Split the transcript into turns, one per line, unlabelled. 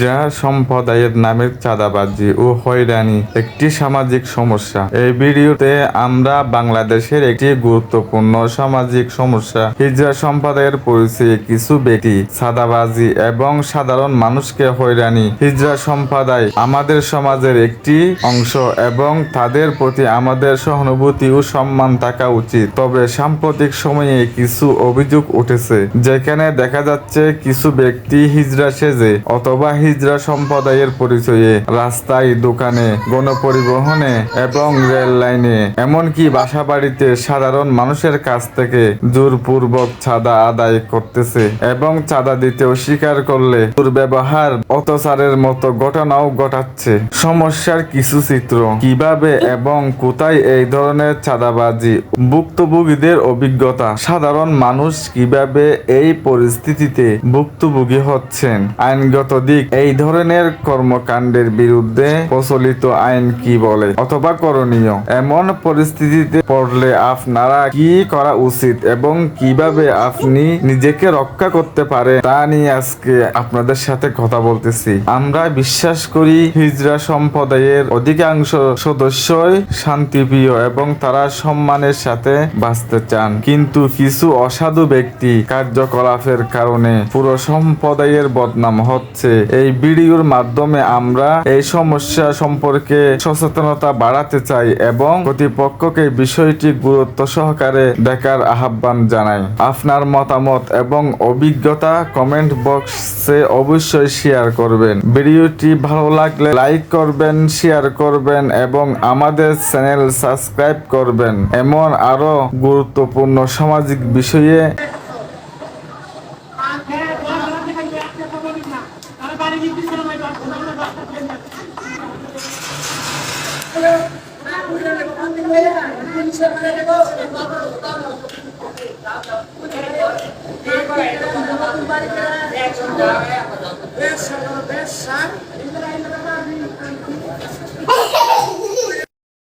যা সম্প্রদায়ের নামের চাঁদাবাজি ও হয়রানি একটি সামাজিক সমস্যা। এই ভিডিওতে আমরা বাংলাদেশের একটি গুরুত্বপূর্ণ সামাজিক সমস্যা, হিজরা সম্প্রদায়ের পরিচয়ে কিছু ব্যক্তি, চাঁদাবাজি এবং সাধারণ মানুষকে হয়রানি। হিজরা সম্প্রদায় আমাদের সমাজের একটি অংশ এবং তাদের প্রতি আমাদের সহানুভূতি ও সম্মান থাকা উচিত। তবে সাম্প্রতিক সময়ে কিছু অভিযোগ উঠেছে, যেখানে দেখা যাচ্ছে কিছু ব্যক্তি হিজরা সেজে অথবা হিজরা সম্প্রদায়ের পরিচয়ে, রাস্তায়, দোকানে, গণপরিবহনে এবং রেল লাইনে, এমনকি বাসা বাড়িতে সাধারণ মানুষের কাছ থেকে জোরপূর্বক চাঁদা আদায় করতেছে এবং চাঁদা দিতে অস্বীকার করলে দুর্ব্যবহার, অত্যাচারের মতো ঘটনাও ঘটাচ্ছে। সমস্যার কিছু চিত্র, কীভাবে এবং কোথায় এই ধরনের চাঁদাবাজি, ভুক্তভোগীদের অভিজ্ঞতা, সাধারণ মানুষ কীভাবে এই পরিস্থিতিতে ভুক্তভোগী হচ্ছেন, আইনগত দিক এই ধরনের কর্মকাণ্ডের বিরুদ্ধে প্রচলিত আইন কি বলে অথবা করণীয়? এমন পরিস্থিতিতে পড়লে আপনারা কি করা উচিত এবং কীভাবে আপনি নিজেকে রক্ষা করতে পারে তা নিয়ে আজকে আপনাদের সাথে কথা বলতেছি। আমরা বিশ্বাস করি হিজরা সম্প্রদায়ের অধিকাংশ সদস্যই শান্তিপ্রিয় এবং তারা সম্মানের সাথে বাঁচতে চান। কিন্তু কিছু অসাধু ব্যক্তি কার্যকলাপের কারণে পুরো সম্প্রদায়ের বদনাম হচ্ছে। এই ভিডিওর মাধ্যমে আমরা এই সমস্যা সম্পর্কে সচেতনতা বাড়াতে চাই এবং কর্তৃপক্ষকে বিষয়টি গুরুত্ব সহকারে দেখার আহ্বান জানাই। আপনার মতামত এবং অভিজ্ঞতা কমেন্ট বক্সে অবশ্যই শেয়ার করবেন। ভিডিওটি ভালো লাগলে লাইক করবেন, শেয়ার করবেন এবং আমাদের চ্যানেল সাবস্ক্রাইব করবেন। এমন আরও গুরুত্বপূর্ণ সামাজিক বিষয়ে
Pinipis ka na may bako. Wala na bako. Wala na bako. Pinipis ka na may bako. Besa, besa.